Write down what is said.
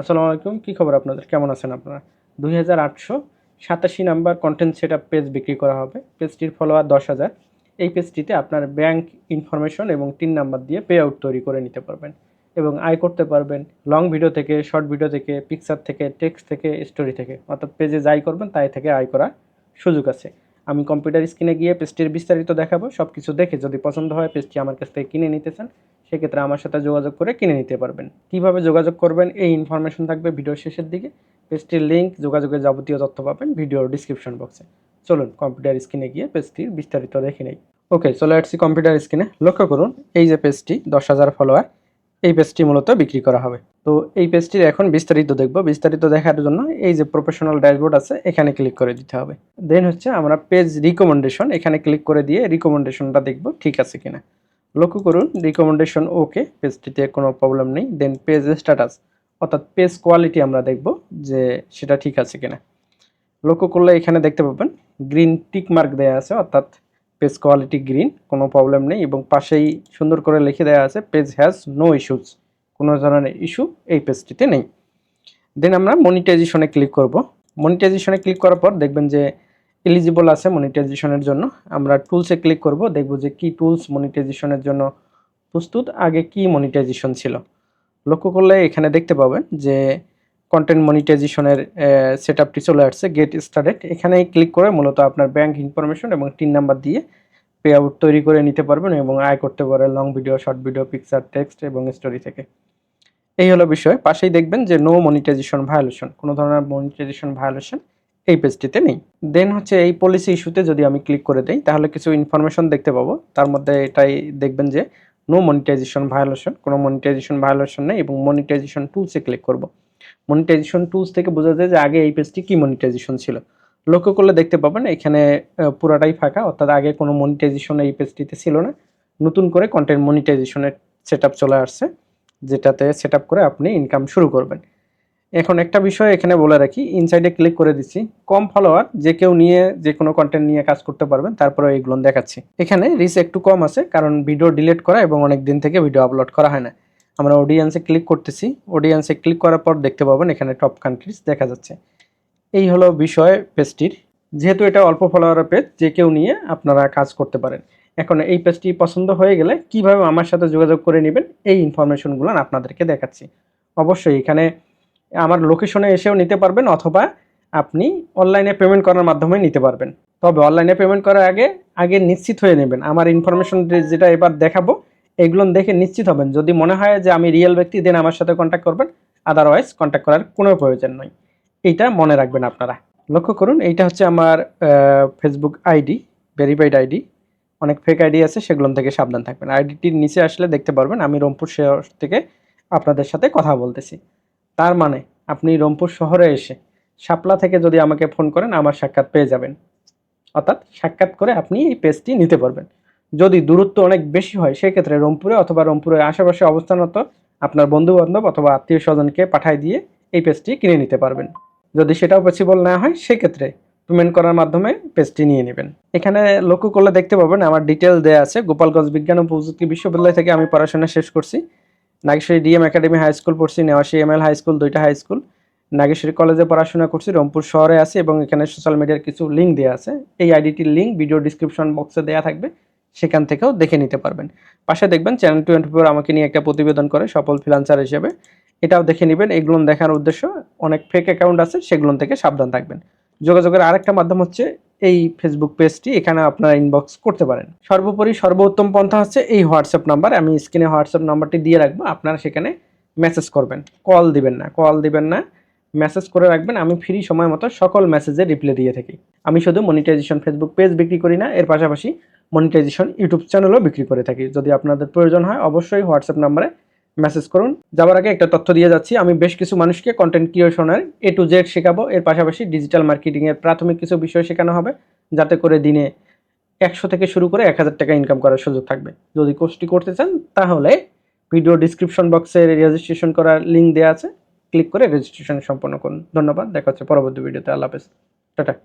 আসসালামু আলাইকুম, কী খবর আপনাদের? কেমন আছেন আপনারা? দুই হাজার আটশো সাতাশি নাম্বার কন্টেন্ট সেট পেজ বিক্রি করা হবে। পেজটির ফলোয়ার দশ হাজার। এই পেজটিতে আপনার ব্যাংক ইনফরমেশন এবং তিন নাম্বার দিয়ে পে আউট তৈরি করে নিতে পারবেন এবং আয় করতে পারবেন লং ভিডিও থেকে শর্ট ভিডিও থেকে পিকচার থেকে টেক্সট থেকে স্টোরি থেকে। অর্থাৎ পেজে যাই করবেন, তাই থেকে আয় করার সুযোগ আছে। আমি কম্পিউটার স্ক্রিনে গিয়ে পেজটির বিস্তারিত দেখাবো সব কিছু দেখে যদি পছন্দ হয় পেজটি আমার কাছ থেকে কিনে নিতে চান সেক্ষেত্রে আমার সাথে যোগাযোগ করে কিনে নিতে পারবেন। কীভাবে যোগাযোগ করবেন এই ইনফরমেশন থাকবে ভিডিওর শেষের দিকে। পেজটির লিঙ্ক যোগাযোগের যাবতীয় তথ্য পাবেন ভিডিওর ডিসক্রিপশন বক্সে চলুন কম্পিউটার স্ক্রিনে গিয়ে পেজটির বিস্তারিত দেখে নেই। ওকে চলে আসছি কম্পিউটার স্ক্রিনে লক্ষ্য করুন, এই যে পেজটি দশ হাজার ফলোয়ার এই পেজটি মূলত বিক্রি করা হবে। তো এই পেজটির এখন বিস্তারিত দেখব। বিস্তারিত দেখার জন্য এই যে প্রফেশনাল ড্যাশবোর্ড আছে, এখানে ক্লিক করে দিতে হবে। দেন হচ্ছে আমরা পেজ রিকমেন্ডেশন এখানে ক্লিক করে দিয়ে রিকমেন্ডেশনটা দেখব ঠিক আছে কিনা। লক্ষ্য করুন রিকমেন্ডেশন ওকে পেজটিতে কোনো প্রবলেম নেই। দেন পেজ স্ট্যাটাস অর্থাৎ পেজ কোয়ালিটি আমরা দেখব যে সেটা ঠিক আছে কিনা। লক্ষ্য করলে এখানে দেখতে পাবেন গ্রিন টিক মার্ক দেওয়া আছে, অর্থাৎ পেজ কোয়ালিটি গ্রিন কোনো প্রবলেম নেই এবং পাশেই সুন্দর করে লিখে দেওয়া আছে পেজ হ্যাজ নো ইস্যুস কোনো ধরনের ইস্যু এই পেজটিতে নেই। দেন আমরা মনিটাইজেশনে ক্লিক করব। মনিটাইজেশনে ক্লিক করার পর দেখবেন যে এলিজিবল আছে মনিটাইজেশনের জন্য। আমরা টুলসে ক্লিক করব, দেখব যে কি টুলস মনিটাইজেশনের জন্য প্রস্তুত, আগে কি মনিটাইজেশন ছিল। লক্ষ্য করলে এখানে দেখতে পাবেন যে কন্টেন্ট মনিটাইজেশনের সেট আপটি চলে আসছে গেট স্টার্টেড এখানে ক্লিক করে মূলত আপনার ব্যাংক ইনফরমেশন এবং টিন নাম্বার দিয়ে পে আউট তৈরি করে নিতে পারবেন এবং আয় করতে পারেন long video short video picture text এবং স্টোরি থেকে। এই হলো বিষয়। পাশেই দেখবেন যে নো মনিটাইজেশন ভায়োলেশন কোনো ধরনের মনিটাইজেশন ভায়োলেশন এই পেজটিতে নেই। দেন হচ্ছে এই পলিসি ইস্যুতে যদি আমি ক্লিক করে দিই, তাহলে কিছু ইনফরমেশন দেখতে পাবো। তার মধ্যে এটাই দেখবেন যে নো মনিটাইজেশন ভায়োলেশন কোনো মনিটাইজেশন ভায়োলেশন নেই এবং মনিটাইজেশন টুলসে ক্লিক করব। মনিটাইজেশন টুলস থেকে বোঝা যায় যে আগে এই পেজটি কি মনিটাইজেশন ছিল। লক্ষ্য করলে দেখতে পাবেন এখানে পুরাটাই ফাঁকা, অর্থাৎ আগে কোনো মনিটাইজেশন এই পেজটিতে ছিল না। নতুন করে কন্টেন্ট মনিটাইজেশনের সেট চলে আসছে, যেটাতে সেট করে আপনি ইনকাম শুরু করবেন। এখন একটা বিষয় এখানে বলে রাখি ইনসাইডে ক্লিক করে দিচ্ছি। কম ফলোয়ার যে কেউ নিয়ে যে কোনো কন্টেন্ট নিয়ে কাজ করতে পারবেন, তারপরে এইগুলো দেখাচ্ছি। এখানে রিচ একটু কম আছে, কারণ ভিডিও ডিলিট করা এবং অনেক দিন থেকে ভিডিও আপলোড করা হয় না। আমরা অডিয়েন্সে ক্লিক করতেছি। অডিয়েন্সে ক্লিক করার পর দেখতে পাবেন এখানে টপ কান্ট্রিজ দেখা যাচ্ছে। এই হলো বিষয় পেজটির যেহেতু এটা অল্প ফলোয়ারের পেজ যে কেউ নিয়ে আপনারা কাজ করতে পারেন। এখন এই পেজটি পছন্দ হয়ে গেলে কীভাবে আমার সাথে যোগাযোগ করে নেবেন, এই ইনফরমেশনগুলো আপনাদেরকে দেখাচ্ছি। অবশ্যই এখানে আমার লোকেশনে এসেও নিতে পারবেন অথবা আপনি অনলাইনে পেমেন্ট করার মাধ্যমে নিতে পারবেন। তবে অনলাইনে পেমেন্ট করার আগে আগে নিশ্চিত হয়ে নেবেন। আমার ইনফরমেশন যেটা এবার দেখাবো এগুলো দেখে নিশ্চিত হবেন। যদি মনে হয় যে আমি রিয়েল ব্যক্তি দেন আমার সাথে কন্ট্যাক্ট করবেন। আদারওয়াইজ কন্ট্যাক্ট করার কোনো প্রয়োজন নয় এইটা মনে রাখবেন আপনারা। লক্ষ্য করুন, এইটা হচ্ছে আমার ফেসবুক আইডি ভেরিফাইড আইডি অনেক ফেক আইডি আছে, সেগুলো থেকে সাবধান থাকবেন। আইডিটির নিচে আসলে দেখতে পারবেন, আমি রংপুর শহর থেকে আপনাদের সাথে কথা বলতেছি। তার মানে আপনি রংপুর শহরে এসে শাপলা থেকে যদি আমাকে ফোন করেন, আমার সাক্ষাৎ পেয়ে যাবেন। অর্থাৎ সাক্ষাৎ করে আপনি এই পেজটি নিতে পারবেন। যদি দূরত্ব অনেক বেশি হয়, সেক্ষেত্রে রংপুরে অথবা রংপুরের আশেপাশে অবস্থানরত আপনার বন্ধু বান্ধব অথবা আত্মীয় স্বজনকে পাঠায় দিয়ে এই পেজটি কিনে নিতে পারবেন। যদি সেটাও পসিবল না হয়, সেক্ষেত্রে পেমেন্ট করার মাধ্যমে পেজটি নিয়ে নেবেন। এখানে লক্ষ্য করলে দেখতে পাবেন, আমার ডিটেল দেওয়া আছে। গোপালগঞ্জ বিজ্ঞান ও প্রযুক্তি বিশ্ববিদ্যালয় থেকে আমি পড়াশোনা শেষ করছি। Nageshwari D M academy high school পড়ছি, Newashi M L high school, দুইটা হাই স্কুল। নাগেশ্বরী কলেজে পড়াশোনা করছি, রংপুর শহরে আছে এবং এখানে সোশ্যাল মিডিয়ার কিছু লিঙ্ক দেওয়া আছে। এই আইডিটির লিঙ্ক ভিডিও ডিসক্রিপশন বক্সে দেওয়া থাকবে। সেখান থেকেও দেখে নিতে পারবেন। পাশে দেখবেন চ্যানেল টোয়েন্টি ফোর আমাকে নিয়ে একটা প্রতিবেদন করে সফল ফ্রিলান্সার হিসেবে। এটাও দেখে নেবেন, এগুলো দেখার উদ্দেশ্য, অনেক ফেক অ্যাকাউন্ট আছে, সেগুলো থেকে সাবধান থাকবেন। যোগাযোগের আরেকটা মাধ্যম হচ্ছে এই ফেসবুক পেজটি এখানে আপনারা ইনবক্স করতে পারেন। সর্বোপরি সর্বোত্তম পন্থা হচ্ছে এই হোয়াটসঅ্যাপ নাম্বার আমি স্ক্রিনে হোয়াটসঅ্যাপ নাম্বারটি দিয়ে রাখব, আপনারা সেখানে মেসেজ করবেন। কল দিবেন না কল দিবেন না মেসেজ করে রাখবেন, আমি ফ্রি সময় মতো সকল মেসেজে রিপ্লাই দিয়ে থাকি। আমি শুধু মনিটাইজেশন ফেসবুক পেজ বিক্রি করি না, এর পাশাপাশি মনিটাইজেশন ইউটিউব চ্যানেলও বিক্রি করে থাকি। যদি আপনাদের প্রয়োজন হয়, অবশ্যই হোয়াটসঅ্যাপ নাম্বারে মেসেজ করুন। যাওয়ার আগে একটা তথ্য দিয়ে যাচ্ছি। আমি বেশ কিছু মানুষকে কন্টেন্ট ক্রিয়েশনের এ টু জেড শেখাবো। এর পাশাপাশি ডিজিটাল মার্কেটিংয়ের প্রাথমিক কিছু বিষয় শেখানো হবে, যাতে করে দিনে একশো থেকে শুরু করে এক হাজার টাকা ইনকাম করার সুযোগ থাকবে। যদি কোর্সটি করতে চান, তাহলে ভিডিও ডিসক্রিপশন বক্সে রেজিস্ট্রেশন করার লিঙ্ক দেওয়া আছে। ক্লিক করে রেজিস্ট্রেশন সম্পন্ন করুন। ধন্যবাদ। দেখা হচ্ছে পরবর্তী ভিডিওতে আল্লাহ হাফেজ। টাটা।